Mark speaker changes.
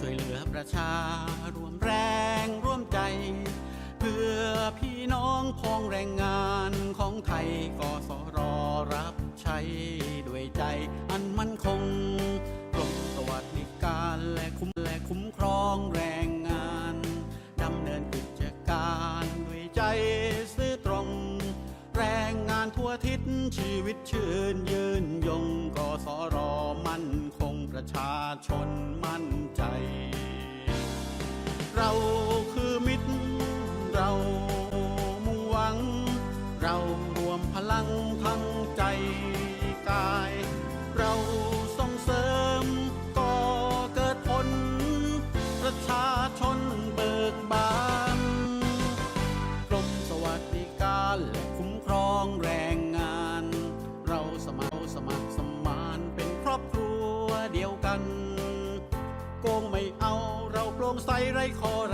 Speaker 1: ช่วยเหลือประชา รวมแรงร่วมใจ เพื่อพี่น้องพ้องแรงงานของไทยกสรรับใช้ด้วยใจอันมั่นคงกรมสวัสดิการและคุ้มและคุ้มครองแรงงานดำเนินกิจการด้วยใจซื่อตรง แรงงานทั่วทิศชีวิตชื่นยืนยงกสรมั่นคงประชาชนมั่น เราคือมิตร เรามุ่งหวัง เรารวมพลังทั้งใจกาย เราส่งเสริมก่อเกิดผล ประชาชนเบิกบานกรมสวัสดิการและคุ้มครองแรง ดียวกันโกงไม่เอ